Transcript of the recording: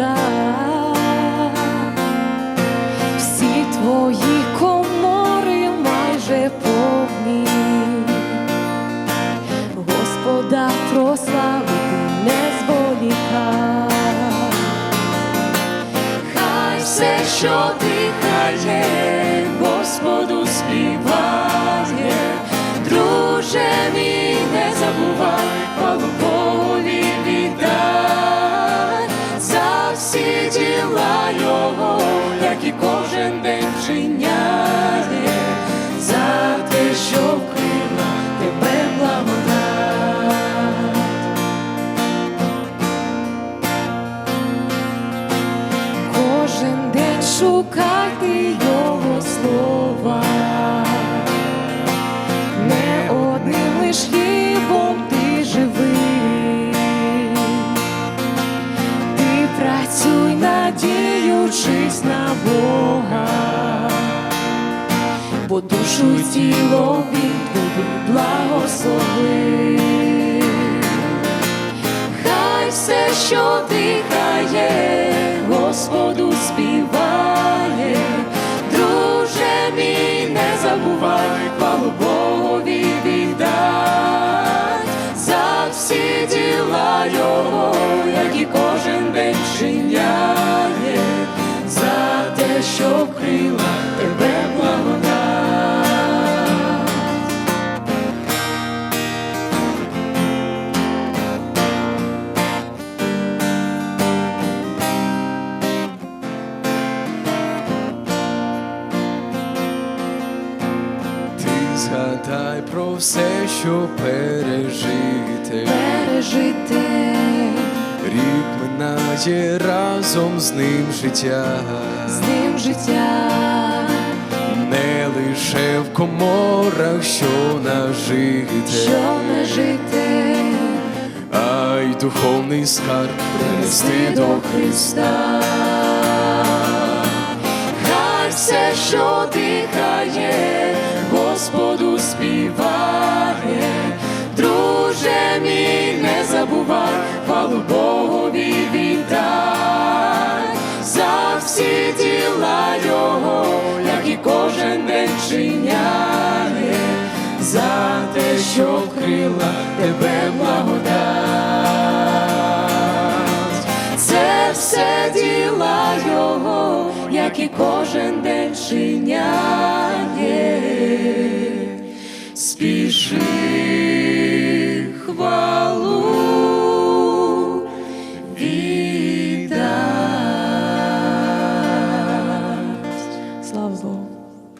жара, всі твої комори майже повні, Господа прослави, не зволікай, хай все, що дихає, Господу співає. Шукати Його слова, не одним лиш хлібом ти живий, ти працюй, надіючись на Бога, бо душу тіло він Згадай про все, що пережити. пережити, Рік минає разом з ним життя, з ним життя, не лише в коморах, що нажити, що не жити, а й духовний скарб принести до Христа. Хай все, що дихає, кожен за те, що вкрила тебе благодать. Це все діла Його, як і кожен день чиняє. Спіши